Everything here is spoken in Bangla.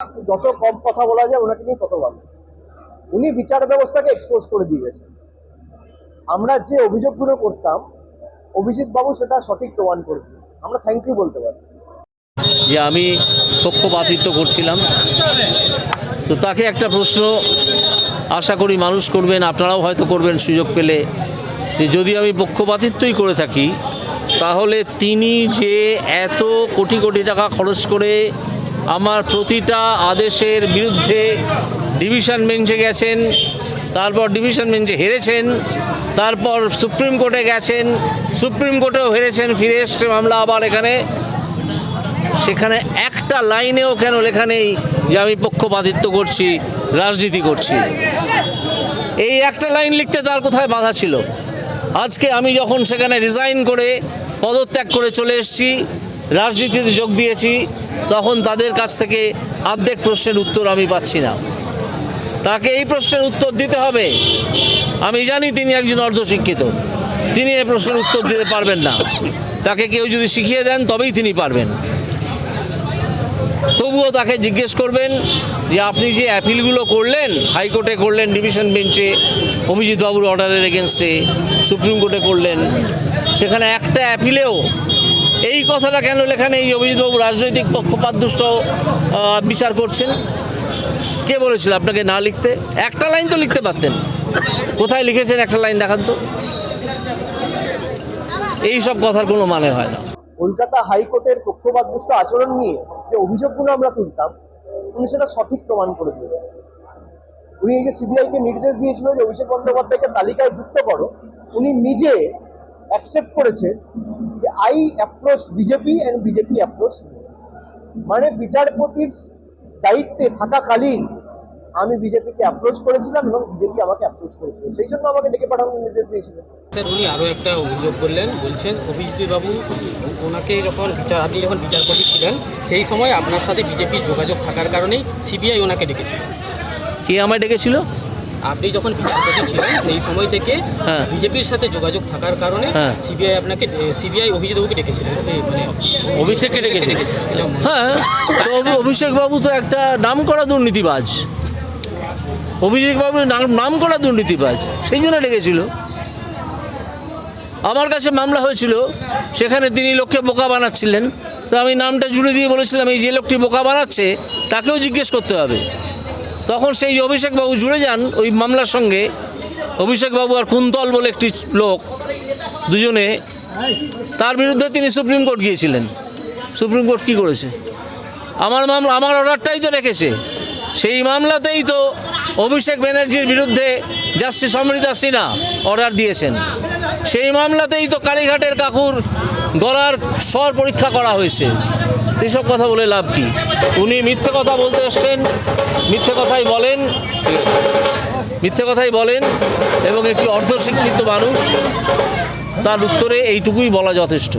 যত কম কথা বলা যায়, ওনাকে নিয়ে তত ভালো। উনি বিচার ব্যবস্থাকে এক্সপোজ করে দিয়ে গেছেন। আমরা যে অভিযোগগুলো করতাম, অভিজিৎ বাবু সেটা সঠিক প্রমাণ করে দিয়েছে। আমরা থ্যাংক ইউ বলতে পারি। যে আমি পক্ষপাতিত্ব করছিলাম। তো তাকে একটা প্রশ্ন আশা করি মানুষ করবেন, আপনারাও হয়তো করবেন সুযোগ পেলে। যে যদি আমি পক্ষপাতিত্বই করে থাকি, তাহলে তিনি যে এত কোটি কোটি টাকা খরচ করে আমার প্রতিটা আদেশের বিরুদ্ধে ডিভিশন বেঞ্চে গেছেন, তারপর ডিভিশন বেঞ্চে হেরেছেন, তারপর সুপ্রিম কোর্টে গেছেন, সুপ্রিম কোর্টেও হেরেছেন, ফিরে এসছে মামলা আবার এখানে। সেখানে একটা লাইনেও কেন লেখা নেই যে আমি পক্ষপাতিত্ব করছি, রাজনীতি করছি। এই একটা লাইন লিখতে তার কোথায় বাধা ছিল? আজকে আমি যখন সেখানে রিজাইন করে পদত্যাগ করে চলে এসেছি রাজনীতিতে যোগ দিয়েছি, তখন তাদের কাছ থেকে আর্ধেক প্রশ্নের উত্তর আমি পাচ্ছি না। তাকে এই প্রশ্নের উত্তর দিতে হবে। আমি জানি তিনি একজন অর্ধশিক্ষিত। তিনি এই প্রশ্নের উত্তর দিতে পারবেন না। তাকে কেউ যদি শিখিয়ে দেন, তবেই তিনি পারবেন। তবুও তাকে জিজ্ঞেস করবেন যে, আপনি যে অ্যাপিলগুলো করলেন, হাইকোর্টে করলেন, ডিভিশন বেঞ্চে, অভিজিৎ বাবুর অর্ডারের এগেনস্টে, সুপ্রিম কোর্টে করলেন, সেখানে একটা অ্যাপিলেও এই কথাটা কেন লেখা নেই? অভিজিৎবাবু রাজনৈতিক পক্ষপাতদুষ্ট বিচার করছেন। কে বলেছিল আপনাকে না লিখতে? একটা লাইন তো লিখতে পারতেন। কোথায় লিখেছেন একটা লাইন দেখান তো। এই সব কথার কোনো মানে হয় না। কলকাতা হাইকোর্টের পক্ষপাতদুষ্ট আচরণ নিয়ে যে অভিযোগগুলো আমরা তুলতাম, উনি সেটা সঠিক প্রমাণ করে দিয়েছেন উনি এই যে সিবিআইকে নির্দেশ দিয়েছিল যে অভিষেক বন্দ্যোপাধ্যায়কে তালিকায় যুক্ত করো, উনি নিজে অ্যাকসেপ্ট করেছে I approach BJP and BJP approach মানে বিচারপতির দায়িত্বে থাকাকালীন আমি বিজেপিকে অ্যাপ্রোচ করেছিলাম এবং বিজেপি আমাকে অ্যাপ্রোচ করেছিল। সেই জন্য আমাকে ডেকে পাঠানোর নির্দেশ দিয়েছিলেন স্যার উনি আরও একটা অভিযোগ করলেন বলছেন অভিজিৎ বাবু ওনাকে যখন বিচার আপনি যখন বিচারপতি ছিলেন সেই সময় আপনার সাথে বিজেপির যোগাযোগ থাকার কারণেই সিবিআই ওনাকে ডেকেছিল। কে আমায় ডেকেছিল? আপনি যখন বিচারপতি ছিলেন সেই সময় থেকে হ্যাঁ। বিজেপির সাথে যোগাযোগ থাকার কারণে হ্যাঁ। সিবিআই আপনাকে সিবিআই অভিজিৎ বাবুকে ডেকেছিল। মানে অভিষেককে ডেকেছিল। ডেকেছিল। এটা হ্যাঁ তো অভিষেক বাবু তো একটা নাম করা দুর্নীতিবাজ। অভিষেক বাবু নাম নাম করা দুর্নীতিবাজ সেই জন্য ডেকেছিল। আমার কাছে মামলা হয়েছিল সেখানে তিনি লোককে বোকা বানাচ্ছিলেন। তো আমি নামটা জুড়ে দিয়ে বলেছিলাম এই যে লোকটি বোকা বানাচ্ছে তাকেও জিজ্ঞেস করতে হবে। তখন সেই যে অভিষেক বাবু জুড়ে যান, ওই মামলার সঙ্গে, অভিষেক বাবু আর কুন্তল বলে একটি লোক দুজনে, তার বিরুদ্ধে তিনি সুপ্রিম কোর্ট গিয়েছিলেন। সুপ্রিম কোর্ট কী করেছে? আমার মামলা আমার অর্ডারটাই তো রেখেছে। সেই মামলাতেই তো অভিষেক ব্যানার্জির বিরুদ্ধে জাস্টিস অমৃতা সিনহা অর্ডার দিয়েছেন। সেই মামলাতেই তো কালীঘাটের কাকুর গলার স্বর পরীক্ষা করা হয়েছে। এইসব কথা বলে লাভ কি? উনি মিথ্যে কথা বলতে এসছেন, মিথ্যে কথাই বলেন, মিথ্যে কথাই বলেন এবং একটি অর্ধশিক্ষিত মানুষ, তার উত্তরে এইটুকুই বলা যথেষ্ট।